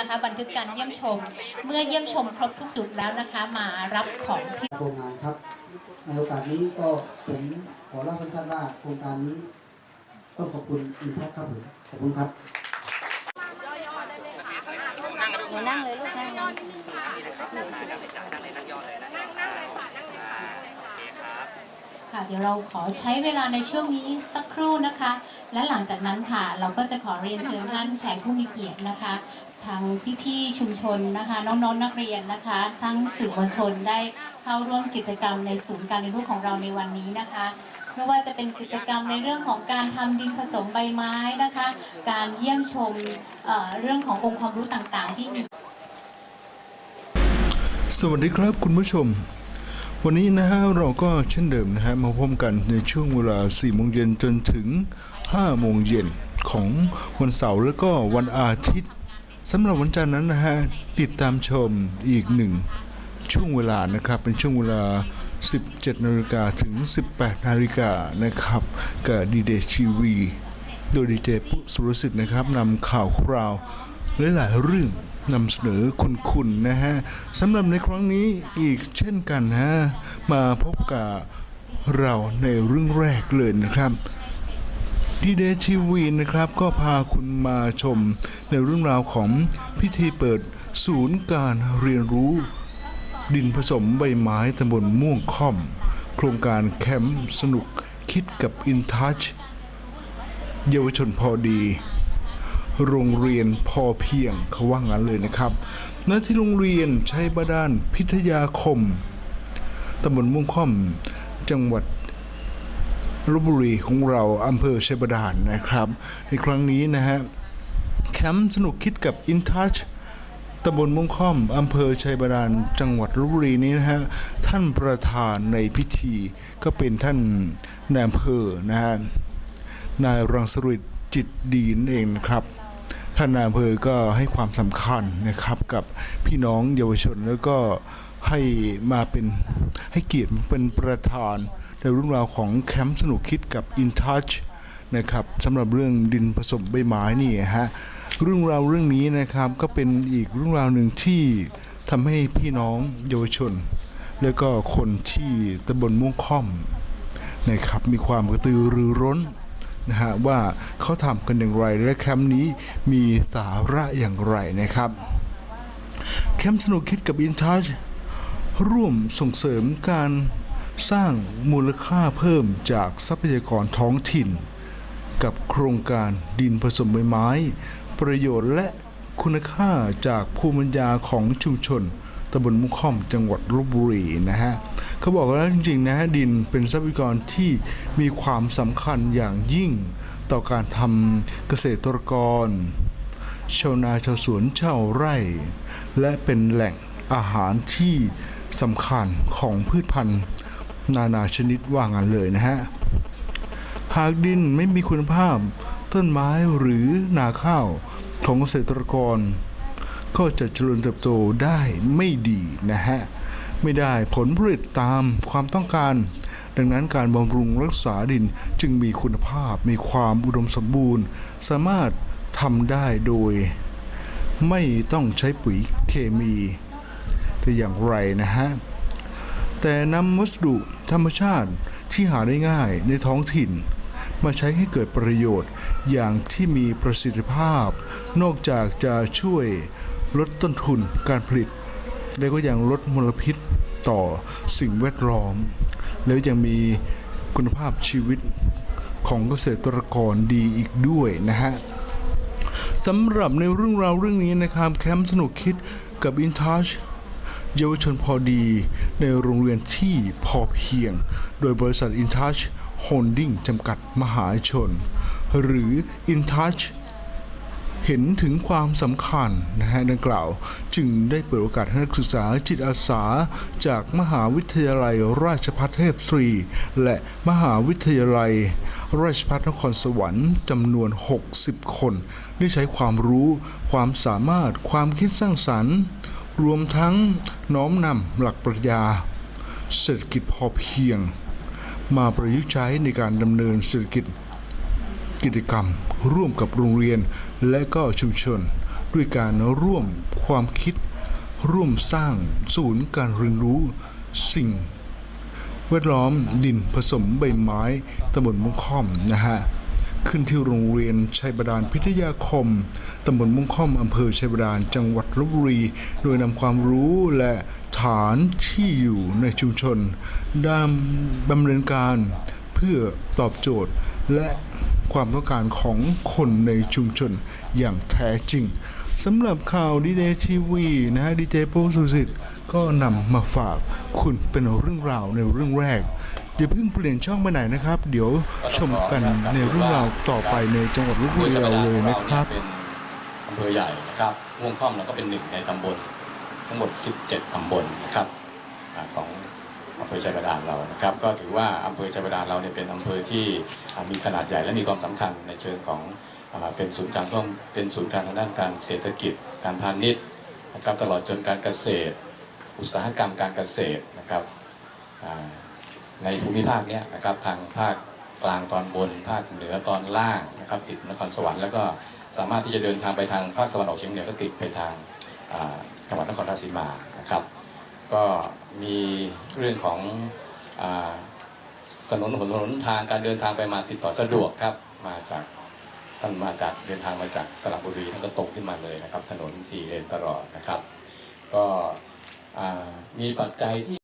นะคะ บันทึกการเยี่ยมชม เมื่อเยี่ยมชมครบทุกจุดแล้วนะคะ มารับของที่โครงงานครับ ในโอกาสนี้ก็ผมขอเล่าสั้นๆว่าโครงการนี้ต้องขอบคุณอินแท็กครับผมขอบคุณครับหนูนั่งเลยลูกนั่งนั่ง ค่ะ เดี๋ยวเราขอใช้เวลาในช่วงนี้สักครู่นะคะ และหลังจากนั้นค่ะ เราก็จะขอเรียนเชิญท่านแขกผู้มีเกียรตินะคะ ทางพี่ๆชุมชนนะคะ น้องๆนักเรียนนะคะ ทั้งสื่อมวลชนได้เข้าร่วมกิจกรรมในศูนย์การเรียนรู้ของเราในวันนี้นะคะไม่ว่าจะเป็นกิจกรรมในเรื่องของการทำดินผสมใบไม้นะคะ การเยี่ยมชมเเรื่องขององค์ความรู้ต่างๆ ที่มี สวัสดีครับคุณผู้ชม วันนี้นะฮะเราก็เช่นเดิมนะฮะมาพบกันในช่วงเวลา4โมงเย็นจนถึง5โมงเย็นของวันเสาร์แล้วก็วันอาทิตย์สำหรับวันจันทร์นั้นนะฮะติดตามชมอีกหนึ่งช่วงเวลานะครับเป็นช่วงเวลา 17นาฬิกาถึง 18นาฬิกานะครับกับดีเดชีวีโดยดีเจปุ๊สุรสิทธิ์นะครับนำข่าวคราวหลายๆเรื่อง นำเสนอคุณคุณนะฮะสำหรับในครั้งนี้อีกเช่นกันฮะมาพบกับเราในเรื่องแรกเลยนะครับดีเดทีวีนะครับก็พาคุณมาชมในเรื่องราวของพิธีเปิดศูนย์การเรียนรู้ดินผสมใบไม้ตำบลม่วงค่อม โครงการแคมป์สนุกคิดกับอินทัชเยาวชนพอดี โรงเรียนพอเพียงเขาว่างั้นเลยนะครับณที่โรงเรียนชัยบาดาลพิทยาคมตำบลม่วงค่อม จังหวัดลบบุรีของเราอำเภอชัยบาดาลนะครับ ในครั้งนี้นะฮะแคมป์สนุกคิดกับ InTouch ตำบลม่วงค่อมอำเภอชัยบาดาลจังหวัดลบบุรีนี้นะฮะท่านประธานในพิธีก็เป็นท่านนายอำเภอนะฮะนายรังสริตจิตดีนนเองนะครับ ท่านนายอำเภอก็ให้ความสำคัญนะครับกับพี่น้องเยาวชนแล้วก็ให้มาเป็นให้เกียรติเป็นประธานในเรื่องราวของแคมป์สนุกคิดกับ InTouch นะครับสำหรับเรื่องดินผสมใบไม้นี่ฮะเรื่องราวเรื่องนี้นะครับก็เป็นอีกเรื่องราวหนึ่งที่ทำให้พี่น้องเยาวชน แล้วก็คนที่ตำบลม่วงค่อมนะครับมีความกระตือรือร้น นะฮะว่าเขาทำกันอย่างไรและแคมป์นี้มีสาระอย่างไรนะครับแคมป์สนุกคิดกับ InTouch ร่วมส่งเสริมการสร้างมูลค่าเพิ่มจากทรัพยากรท้องถิ่น กับโครงการดินผสมใบไม้ ประโยชน์และคุณค่าจากภูมิปัญญาของชุมชนตำบลมุขค่อมจังหวัดลบบุรีนะฮะ เขาบอกว่าจริงๆนะฮะดินเป็นทรัพยากรที่มีความสำคัญอย่างยิ่ง ต่อการทำเกษตรกร ชาวนาชาวสวนชาวไร่ และเป็นแหล่งอาหารที่สำคัญของพืชพันธุ์นานาชนิดว่างันเลยนะฮะ หากดินไม่มีคุณภาพ ต้นไม้หรือนาข้าวของเกษตรกร ก็จะเจริญเติบโตได้ไม่ดีนะฮะ ไม่ได้ผลผลิตตามความต้องการ ดังนั้นการบำรุงรักษาดินจึงมีคุณภาพมีความอุดมสมบูรณ์ สามารถทำได้โดย ไม่ต้องใช้ปุ๋ยเคมี แต่อย่างไรนะฮะ แต่นำวัสดุธรรมชาติที่หาได้ง่ายในท้องถิ่นมาใช้ให้เกิดประโยชน์อย่างที่มีประสิทธิภาพ นอกจากจะช่วยลดต้นทุนการผลิต แล้วก็ยังลดมลพิษ ต่อสิ่งแวดล้อม แล้วยังมีคุณภาพชีวิตของเกษตรกรดีอีกด้วยนะฮะสำหรับในเรื่องราวเรื่องนี้นะครับแคมป์สนุกคิดกับ InTouch เยาวชนพอดีในโรงเรียนที่พอเพียง โดยบริษัท InTouch Holding จำกัดมหาชน หรือ InTouch เห็นถึงความสำคัญนะฮะดังกล่าว จึงได้เปิดโอกาสให้นักศึกษาจิตอาสา จากมหาวิทยาลัยราชภัฏเทพศรีและมหาวิทยาลัย ราชภัฏนครสวรรค์จำนวน 60 คน ได้ใช้ความรู้ ความสามารถความคิดสร้างสรรค์ รวมทั้งน้อมนำหลักปรัชญา เศรษฐกิจพอเพียง มาประยุกต์ใช้ในการดำเนินเศรษฐกิจ กิจกรรม ร่วมกับโรงเรียนและก็ชุมชน ด้วยการร่วมความคิด ร่วมสร้างศูนย์การเรียนรู้สิ่งแวดล้อมดินผสมใบไม้ตำบลมุงค่อมนะฮะขึ้นที่โรงเรียนชัยบาดาลพิทยาคมตำบลมุงค่อมอำเภอชัยบาดาลจังหวัดลบบุรี โดยนำความรู้และฐานที่อยู่ในชุมชนดำดำเนินการเพื่อตอบโจทย์และ ความต้องการของคนในชุมชนอย่างแท้จริงสำหรับข่าวดีเดทีวีนะฮะดีเจโปสุสิทธิ์ก็นำมาฝากคุณเป็นเรื่องราวในเรื่องแรกอย่าเพิ่งเปลี่ยนช่องไปไหนนะครับ เดี๋ยวชมกันในเรื่องราวต่อไปในจังหวัดลบบุรีเราเลยนะครับเป็นอำเภอใหญ่นะครับม่วงค่อมเราก็เป็นหนึ่งในตำบล ทั้งหมด 17 ตำบลนะครับของ อำเภอชัยบาดาลเรานะครับ ก็ถือว่าอำเภอชัยบาดาลเราเนี่ยเป็นอำเภอที่มีขนาดใหญ่และมีความสำคัญในเชิงของเป็นศูนย์กลางท่องเป็นศูนย์กลางทางด้านการเศรษฐกิจ การพาณิชย์นะครับตลอดจนการเกษตร อุตสาหกรรมการเกษตรนะครับในภูมิภาคเนี้ยนะครับทางภาคกลางตอนบน ภาคเหนือตอนล่างนะครับติดนครสวรรค์แล้วก็สามารถที่จะเดินทางไปทางภาคตะวันออกเฉียงเหนือก็ติดไปทางจังหวัดนครราชสีมานะครับ ก็มีเรื่องของอาถนนหนถนนทางการเดินทางไปมาติดต่อสะดวกครับมาจากท่านมาจากเดินทางมาจากสระบุรีท่านก็ตรงขึ้นมาเลยนะครับ ถนนสี่เลนตลอดนะครับ ก็มีปัจจัยที่